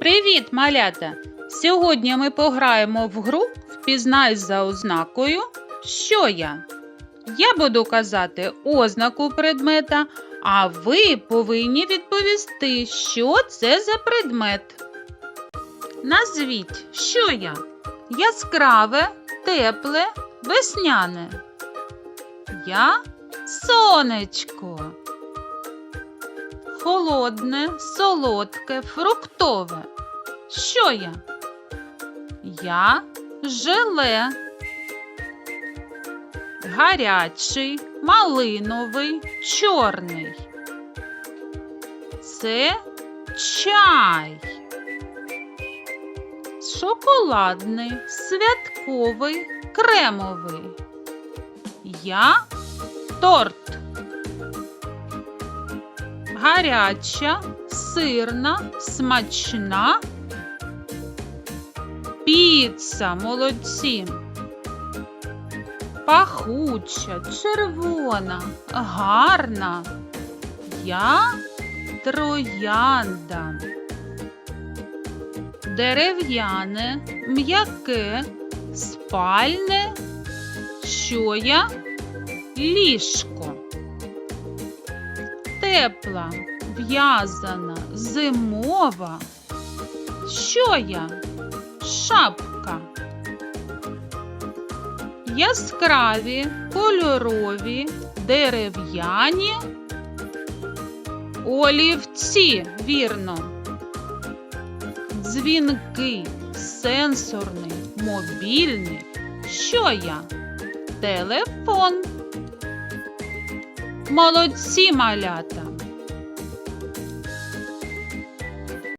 Привіт, малята! Сьогодні ми пограємо в гру Впізнай за ознакою, що я. Я буду казати ознаку предмета, а ви повинні відповісти, що це за предмет. Назвіть, що я? Яскраве, тепле, весняне. Я сонечко. Холодне, солодке, фруктове. Що я? Я желе. Гарячий, малиновий, чорний. Це чай. Шоколадний, святковий, кремовий. Я торт. Гаряча, сирна, смачна. Піца, молодці. Пахуча, червона, гарна. Я троянда. Дерев'яне, м'яке, спальне. Що я? Ліжко. Тепла, в'язана, зимова. Що я? Шапка. Яскраві, кольорові, дерев'яні. Олівці, вірно. Дзвінки, сенсорний, мобільний. Що я? Телефон. Молодці малята!